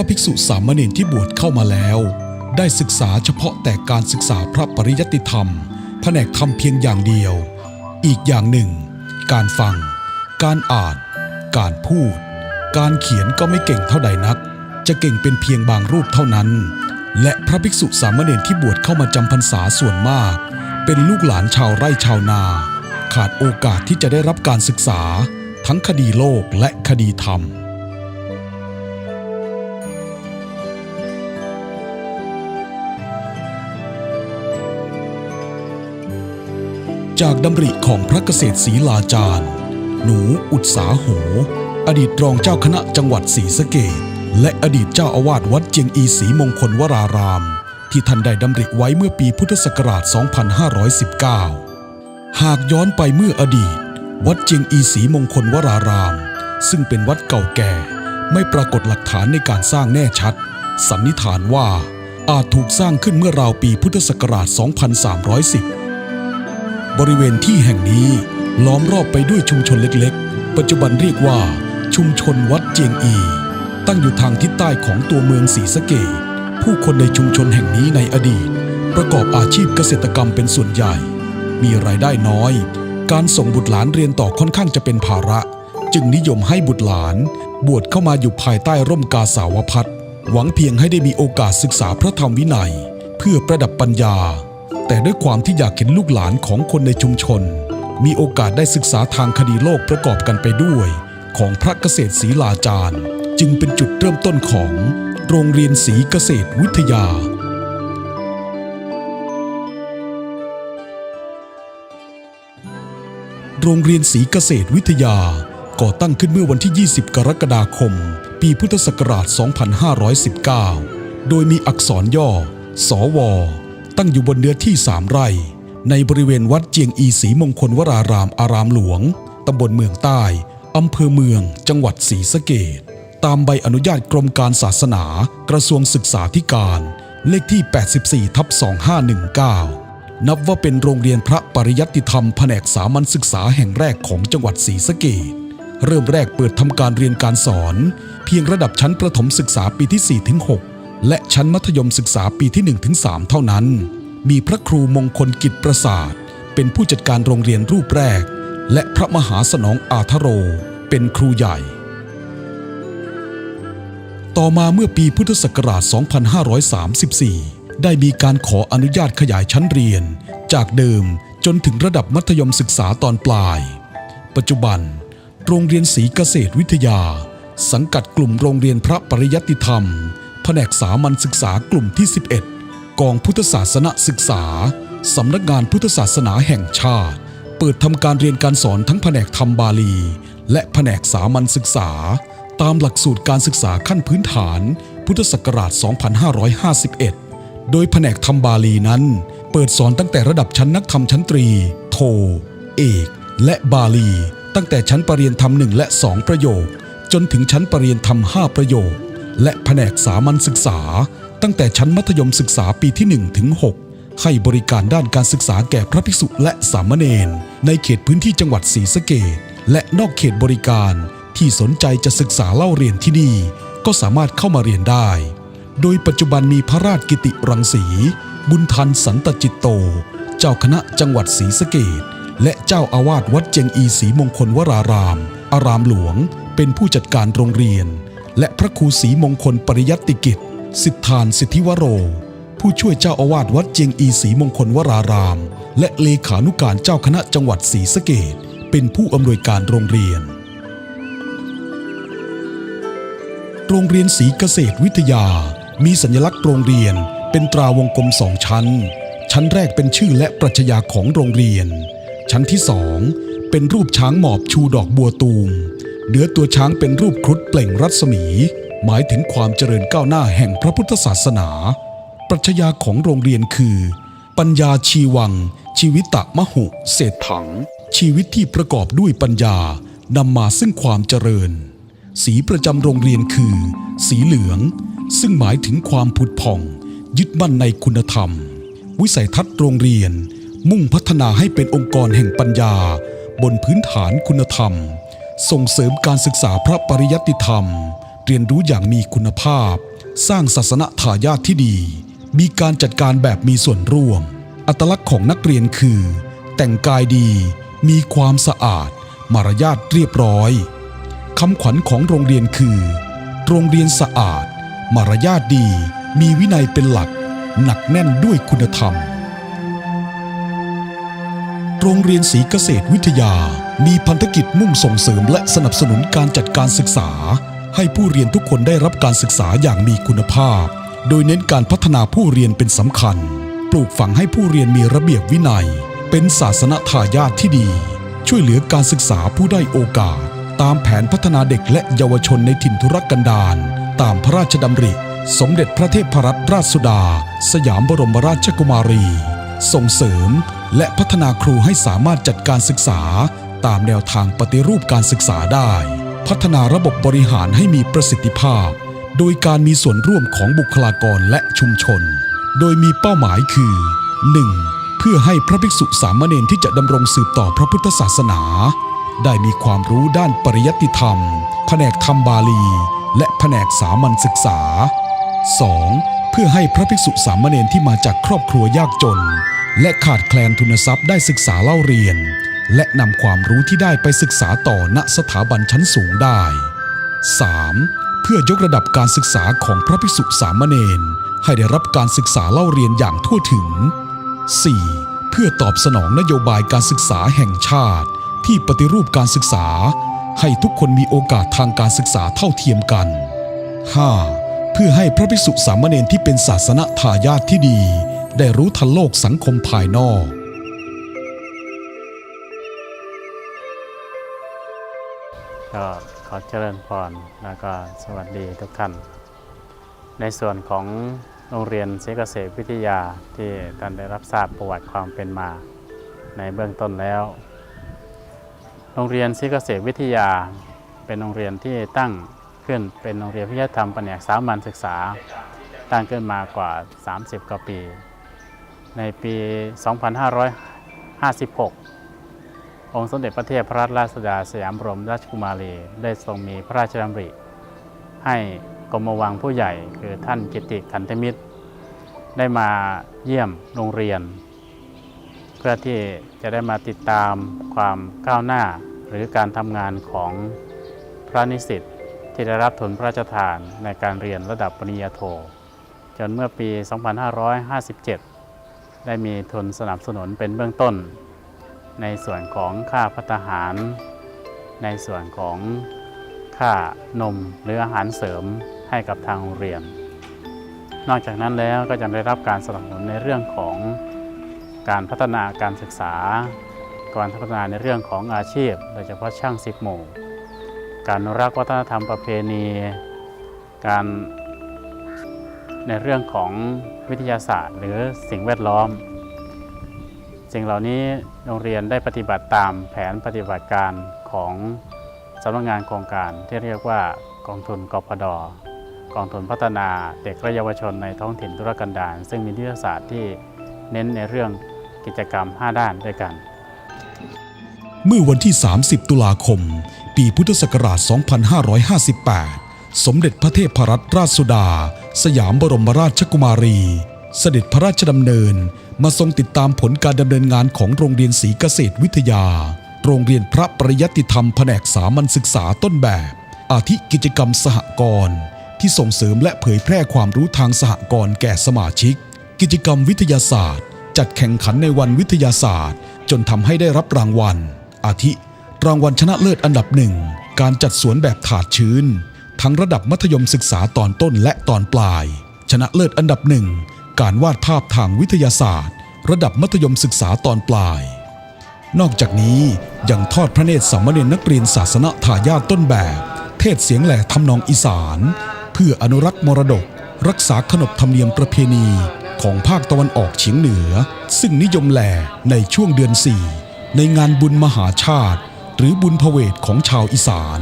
พระภิกษุสามเณรที่บวชเข้ามาแล้ว ได้ศึกษาเฉพาะแต่การศึกษาพระปริยัติธรรม แผนกธรรมเพียงอย่างเดียว อีกอย่างหนึ่ง การฟัง การอ่าน การพูด การเขียนก็ไม่เก่งเท่าใดนัก จะเก่งเป็นเพียงบางรูปเท่านั้น และพระภิกษุสามเณรที่บวชเข้ามาจำพรรษาส่วนมาก เป็นลูกหลานชาวไร่ชาวนา ขาดโอกาสที่จะได้รับการศึกษา ทั้งคดีโลกและคดีธรรม จากดำริของพระเกษตรศรีลาจารย์ หนูอุตสาโห อดีตรองเจ้าคณะจังหวัดศรีสะเกดและอดีตเจ้าอาวาสวัดเจียงอีศรีมงคลวราราม ที่ท่านได้ดำริไว้เมื่อปีพุทธศักราช 2519 หากย้อนไปเมื่ออดีต วัดเจียงอีศรีมงคลวราราม ซึ่งเป็นวัดเก่าแก่ ไม่ปรากฏหลักฐานในการสร้างแน่ชัด สันนิษฐานว่าอาจถูกสร้างขึ้นเมื่อราวปีพุทธศักราช 2310 บริเวณที่แห่งนี้ล้อมรอบไปด้วยชุมชนเล็กๆ ปัจจุบันเรียกว่าชุมชนวัดเจียงอี ตั้งอยู่ทางทิศใต้ของตัวเมืองศรีสะเกดผู้คนในชุมชนแห่งนี้ในอดีต ประกอบอาชีพเกษตรกรรมเป็นส่วนใหญ่ มีรายได้น้อย การส่งบุตรหลานเรียนต่อค่อนข้างจะเป็นภาระ จึงนิยมให้บุตรหลาน บวชเข้ามาอยู่ภายใต้ร่มกาสาวพัดหวังเพียงให้ได้มีโอกาสศึกษาพระธรรมวินัย เพื่อประดับปัญญา แต่ด้วยความที่อยากเห็นลูกหลานของคนในชุมชน มีโอกาสได้ศึกษาทางคดีโลกประกอบกันไปด้วย ของพระเกษตรศรีลาจารย์ จึงเป็นจุดเริ่มต้นของโรงเรียนศรีเกษตรวิทยาโรงเรียนศรีเกษตรวิทยา ก่อตั้งขึ้นเมื่อวันที่ 20 กรกฎาคม ปีพุทธศักราช 2519 โดยมีอักษรย่อ สว ตั้งอยู่บนเนื้อที่3ไร่ ในบริเวณวัดเจียงอีศรีมงคลวรารามอารามหลวง ตำบลเมืองใต้ อำเภอเมือง จังหวัดศรีสะเกดตามใบอนุญาตกรมการศาสนา กระทรวงศึกษาธิการ เลขที่ 84ทับ2519 นับว่าเป็นโรงเรียนพระปริยัติธรรมแผนกสามัญศึกษาแห่งแรกของจังหวัดศรีสะเกดเริ่มแรกเปิดทำการเรียนการสอน เพียงระดับชั้นประถมศึกษาปีที่4ถึง6 และชั้นมัธยมศึกษาปีที่1ถึง3เท่านั้น มีพระครูมงคลกิจประสาท เป็นผู้จัดการโรงเรียนรูปแรก และพระมหาสนองอาทโร เป็นครูใหญ่ ต่อมาเมื่อปีพุทธศักราช 2534 ได้มีการขออนุญาตขยายชั้นเรียน จากเดิมจนถึงระดับมัธยมศึกษาตอนปลาย ปัจจุบัน โรงเรียนศรีเกษตรวิทยา สังกัดกลุ่มโรงเรียนพระปริยัติธรรม ผนกสามัญศึกษากลุ่มที่ 11 กองพุทธศาสนศึกษา สำนักงานพุทธศาสนาแห่งชาติ เปิดทำการเรียนการสอนทั้งแผนกธรรมบาลี และแผนกสามัญศึกษา ตามหลักสูตรการศึกษาขั้นพื้นฐาน พุทธศักราช 2551 โดยแผนกธรรมบาลีนั้น เปิดสอนตั้งแต่ระดับชั้นนักธรรมชั้นตรี โท เอก และบาลี ตั้งแต่ชั้นปรริญญาธรรมหนึ่งและสองประโยค จนถึงชั้นปรริญญาธรรมห้าประโยค และแผนกสามัญศึกษา ตั้งแต่ชั้นมัธยมศึกษาปีที่ 1 ถึง 6 ให้บริการด้านการศึกษาแก่พระภิกษุและสามเณรในเขตพื้นที่จังหวัดศรีสะเกดและนอกเขตบริการที่สนใจจะศึกษาเล่าเรียนที่นี่ ก็สามารถเข้ามาเรียนได้ โดยปัจจุบันมีพระราชกิติรังสี บุญทันสันตจิตโต เจ้าคณะจังหวัดศรีสะเกดและเจ้าอาวาสวัดเจงอีศรีมงคลวราราม อารามหลวง เป็นผู้จัดการโรงเรียน และพระครูศรีมงคลปริยัติกิจ สิทธานสิทธิวโร ผู้ช่วยเจ้าอาวาสวัดเจียงอีศรีมงคลวราราม และเลขานุการเจ้าคณะจังหวัดศรีสะเกดเป็นผู้อำนวยการโรงเรียน โรงเรียนศรีเกษตรวิทยา มีสัญลักษณ์โรงเรียน เป็นตราวงกลมสองชั้น ชั้นแรกเป็นชื่อและปรัชญาของโรงเรียน ชั้นที่สองเป็นรูปช้างหมอบชูดอกบัวตูม เหนือตัวช้างเป็นรูปครุฑเปล่งรัศมี หมายถึงความเจริญก้าวหน้าแห่งพระพุทธศาสนา ปรัชญาของโรงเรียนคือ ปัญญาชีวัง ชีวิตะมหุเศรษถัง ชีวิตที่ประกอบด้วยปัญญานำมาซึ่งความเจริญ สีประจำโรงเรียนคือ สีเหลือง ซึ่งหมายถึงความผุดผ่อง ยึดมั่นในคุณธรรม วิสัยทัศน์โรงเรียน มุ่งพัฒนาให้เป็นองค์กรแห่งปัญญา บนพื้นฐานคุณธรรม ส่งเสริมการศึกษาพระปริยัติธรรม เรียนรู้อย่างมีคุณภาพ สร้างศาสนทายาทที่ดี มีการจัดการแบบมีส่วนร่วม อัตลักษณ์ของนักเรียนคือ แต่งกายดี มีความสะอาด มารยาทเรียบร้อยคำขวัญของโรงเรียนคือ โรงเรียนสะอาด มารยาทดี มีวินัยเป็นหลัก หนักแน่นด้วยคุณธรรม โรงเรียนศรีเกษตรวิทยา มีพันธกิจมุ่งส่งเสริมและสนับสนุนการจัดการศึกษา ให้ผู้เรียนทุกคนได้รับการศึกษาอย่างมีคุณภาพ โดยเน้นการพัฒนาผู้เรียนเป็นสำคัญ ปลูกฝังให้ผู้เรียนมีระเบียบวินัย เป็นศาสนทายาทที่ดี ช่วยเหลือการศึกษาผู้ได้โอกาส ตามแผนพัฒนาเด็กและเยาวชนในถิ่นทุรกันดารตามพระราชดำริ สมเด็จพระเทพรัตนราชสุดา สยามบรมราชกุมารี ส่งเสริมและพัฒนาครูให้สามารถจัดการศึกษา ตามแนวทางปฏิรูปการศึกษาได้ พัฒนาระบบบริหารให้มีประสิทธิภาพ โดยการมีส่วนร่วมของบุคลากรและชุมชน โดยมีเป้าหมายคือ 1. เพื่อให้พระภิกษุสามเณรที่จะดำรงสืบต่อพระพุทธศาสนา ได้มีความรู้ด้านปริยัติธรรม แผนกธรรมบาลี และแผนกสามัญศึกษา 2. เพื่อให้พระภิกษุสามเณรที่มาจากครอบครัวยากจน และขาดแคลนทุนทรัพย์ได้ศึกษาเล่าเรียน และนำความรู้ที่ได้ไปศึกษาต่อณสถาบันชั้นสูงได้ 3. เพื่อยกระดับการศึกษาของพระภิกษุสามเณรให้ได้รับการศึกษาเล่าเรียนอย่างทั่วถึง 4. เพื่อตอบสนองนโยบายการศึกษาแห่งชาติ ที่ปฏิรูปการศึกษา ให้ทุกคนมีโอกาสทางการศึกษาเท่าเทียมกัน 5. เพื่อให้พระภิกษุสามเณรที่เป็นศาสนทายาทที่ดี ได้รู้ทันโลกสังคมภายนอก ก็ขอเจริญพรแล้วก็สวัสดีทุกท่าน ในส่วนของโรงเรียนศรีเกษตรวิทยาที่ท่านได้รับทราบประวัติความเป็นมา ในเบื้องต้นแล้ว โรงเรียนศรีเกษตรวิทยา เป็นโรงเรียนที่ตั้งขึ้นเป็นโรงเรียนวิทยาธรรมแผนกสามัญศึกษา ตั้งขึ้นมากว่า 30 กว่าปี ในปี 2556 องค์สมเด็จพระเทพรัตนราชสุดาสยามบรมราชกุมารีได้ทรงมีพระราชดำริ ให้กรมวังผู้ใหญ่คือท่านกิติขันธมิตร ได้มาเยี่ยมโรงเรียน เพื่อที่จะได้มาติดตามความก้าวหน้าหรือการทำงานของพระนิสิตที่ได้รับทุนพระราชทานในการเรียนระดับปริญญาโท จนเมื่อปี 2557 ได้มีทุนสนับสนุนเป็นเบื้องต้น ในส่วนของค่าพัฒหาร ในส่วนของค่านมหรืออาหารเสริมให้กับทางโรงเรียน นอกจากนั้นแล้วก็ยังได้รับการสนับสนุนในเรื่องของการพัฒนาการศึกษา การพัฒนาในเรื่องของอาชีพ โดยเฉพาะช่างสิบหมู่การรักวัฒนธรรมประเพณี การในเรื่องของวิทยาศาสตร์ หรือสิ่งแวดล้อม สิ่งเหล่านี้โรงเรียนได้ปฏิบัติตามแผนปฏิบัติการของสำนักงานโครงการที่เรียกว่ากองทุนกพดกองทุนพัฒนาเด็กและเยาวชนในท้องถิ่นธุรกันดารซึ่งมียุทธศาสตร์ที่เน้นในเรื่องกิจกรรม 5 ด้านด้วยกัน เมื่อวันที่ 30 ตุลาคม ปีพุทธศักราช 2558 สมเด็จพระเทพรัตนราชสุดา สยามบรมราชกุมารี เสด็จพระราชดำเนินมาทรงติดตามผลการดำเนินงานของโรงเรียนศรีเกษตรวิทยา โรงเรียนพระปริยัติธรรมแผนกสามัญศึกษาต้นแบบ อาทิกิจกรรมสหกรณ์ที่ส่งเสริมและเผยแพร่ความรู้ทางสหกรณ์แก่สมาชิก กิจกรรมวิทยาศาสตร์ จัดแข่งขันในวันวิทยาศาสตร์ จนทำให้ได้รับรางวัล อาทิ รางวัลชนะเลิศอันดับหนึ่งการจัดสวนแบบถาดชื้น ทั้งระดับมัธยมศึกษาตอนต้นและตอนปลาย ชนะเลิศอันดับหนึ่ง การวาดภาพทางวิทยาศาสตร์ ระดับมัธยมศึกษาตอนปลาย นอกจากนี้ยังทอดพระเนตรสามเณรนักเรียนศาสนาทายาทต้นแบบ เทศเสียงแหล่ทำนองอีสาน เพื่ออนุรักษ์มรดก รักษาขนบธรรมเนียมประเพณีของภาคตะวันออกเฉียงเหนือ ซึ่งนิยมแหล่ในช่วงเดือนสี่ในงานบุญมหาชาติ หรือบุญพเวทของชาวอีสาน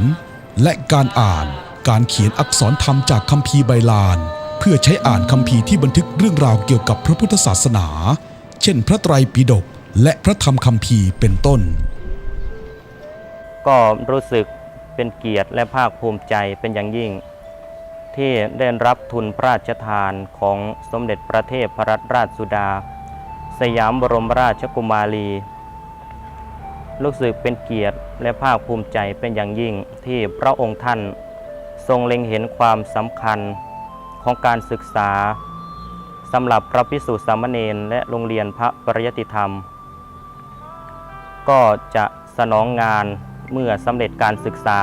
และการอ่านการเขียนอักษรธรรมจากคัมภีร์ใบลาน เพื่อใช้อ่านคัมภีร์ที่บันทึกเรื่องราวเกี่ยวกับพระพุทธศาสนา เช่นพระไตรปิฎกและพระธรรมคัมภีร์เป็นต้น ก็รู้สึกเป็นเกียรติและภาคภูมิใจเป็นอย่างยิ่ง ที่ได้รับทุนพระราชทานของสมเด็จพระเทพรัตนราชสุดา สยามบรมราชกุมารี รู้สึกเป็นเกียรติและภาคภูมิใจเป็นอย่างยิ่งที่พระองค์ท่านทรงเล็งเห็นความสำคัญ ของการศึกษาสำหรับพระพิสุสามเณรและโรงเรียนพระปริยติธรรม ก็จะสนองงานเมื่อสำเร็จการศึกษา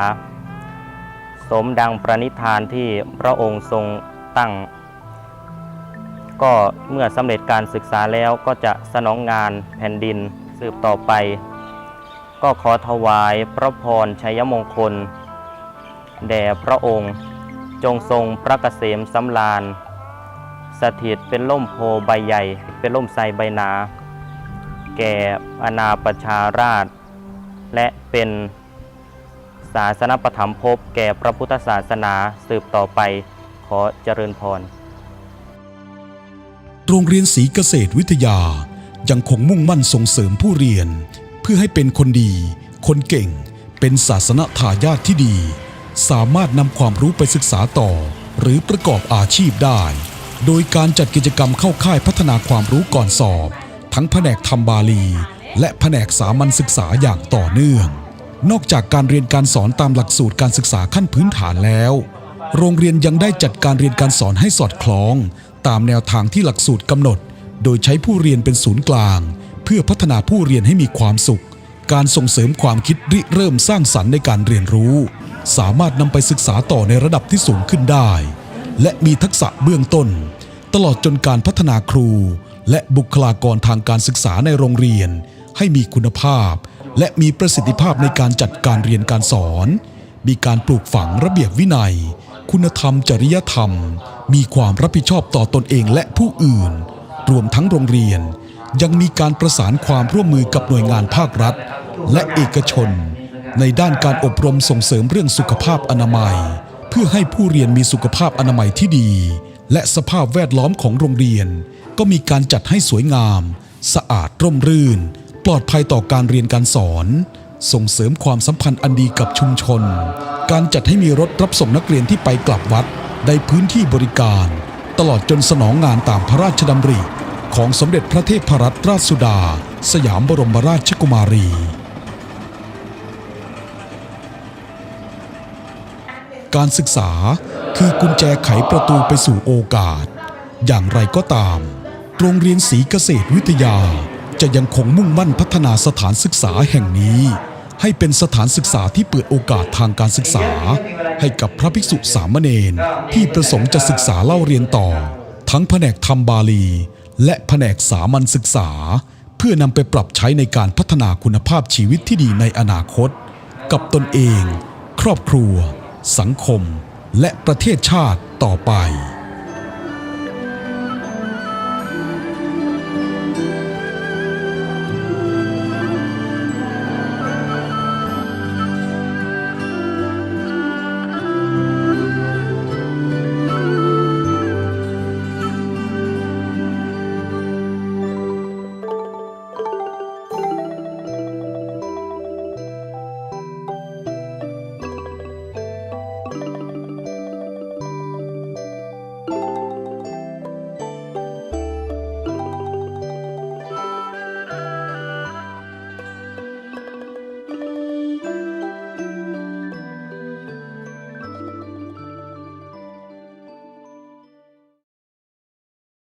สมดังประนิธานที่พระองค์ทรงตั้ง ก็เมื่อสำเร็จการศึกษาแล้วก็จะสนองงานแผ่นดินสืบต่อไป ก็ขอถวายพระพรชัยมงคล แด่พระองค์ จงทรงพระเกษมสำราญ สถิตเป็นล่มโพใบใหญ่ เป็นล่มไทรใบหนา แก่อาณาประชาราช และเป็นศาสนปฐมภพแก่พระพุทธศาสนาสืบต่อไปขอเจริญพร โรงเรียนศรีเกษตรวิทยายังคงมุ่งมั่นส่งเสริมผู้เรียน เพื่อให้เป็นคนดี คนเก่ง เป็นศาสนทายาทที่ดี สามารถนำความรู้ไปศึกษาต่อ หรือประกอบอาชีพได้ โดยการจัดกิจกรรมเข้าค่ายพัฒนาความรู้ก่อนสอบ ทั้งแผนกทำบาลี และแผนกสามัญศึกษาอย่างต่อเนื่อง นอกจากการเรียนการสอนตามหลักสูตรการศึกษาขั้นพื้นฐานแล้ว โรงเรียนยังได้จัดการเรียนการสอนให้สอดคล้อง ตามแนวทางที่หลักสูตรกำหนด โดยใช้ผู้เรียนเป็นศูนย์กลาง เพื่อพัฒนาผู้เรียนให้มีความสุข การส่งเสริมความคิดริเริ่มสร้างสรรค์ในการเรียนรู้ สามารถนำไปศึกษาต่อในระดับที่สูงขึ้นได้ และมีทักษะเบื้องต้น ตลอดจนการพัฒนาครู และบุคลากรทางการศึกษาในโรงเรียน ให้มีคุณภาพ และมีประสิทธิภาพในการจัดการเรียนการสอน มีการปลูกฝังระเบียบวินัย คุณธรรมจริยธรรม มีความรับผิดชอบต่อตนเองและผู้อื่น รวมทั้งโรงเรียน ยังมีการประสานความร่วมมือกับหน่วยงานภาครัฐ และเอกชน ในด้านการอบรมส่งเสริมเรื่องสุขภาพอนามัย เพื่อให้ผู้เรียนมีสุขภาพอนามัยที่ดี และสภาพแวดล้อมของโรงเรียน ก็มีการจัดให้สวยงาม สะอาดร่มรื่น ปลอดภัยต่อการเรียนการสอน ส่งเสริมความสัมพันธ์อันดีกับชุมชน การจัดให้มีรถรับส่งนักเรียนที่ไปกลับวัดในพื้นที่บริการ ตลอดจนสนองงานตามพระราชดำริ ของสมเด็จพระเทพรัตนราชสุดา สยามบรมราชกุมารี การศึกษาคือกุญแจไขประตูไปสู่โอกาส อย่างไรก็ตาม โรงเรียนศรีเกษตรวิทยาจะยังคงมุ่งมั่นพัฒนาสถานศึกษาแห่งนี้ ให้เป็นสถานศึกษาที่เปิดโอกาสทางการศึกษา ให้กับพระภิกษุสามเณรที่ประสงค์จะศึกษาเล่าเรียนต่อ ทั้งแผนกธรรมบาลี และแผนกสามัญศึกษา เพื่อนำไปปรับใช้ในการพัฒนาคุณภาพชีวิตที่ดีในอนาคต กับตนเอง ครอบครัว สังคม และประเทศชาติต่อไป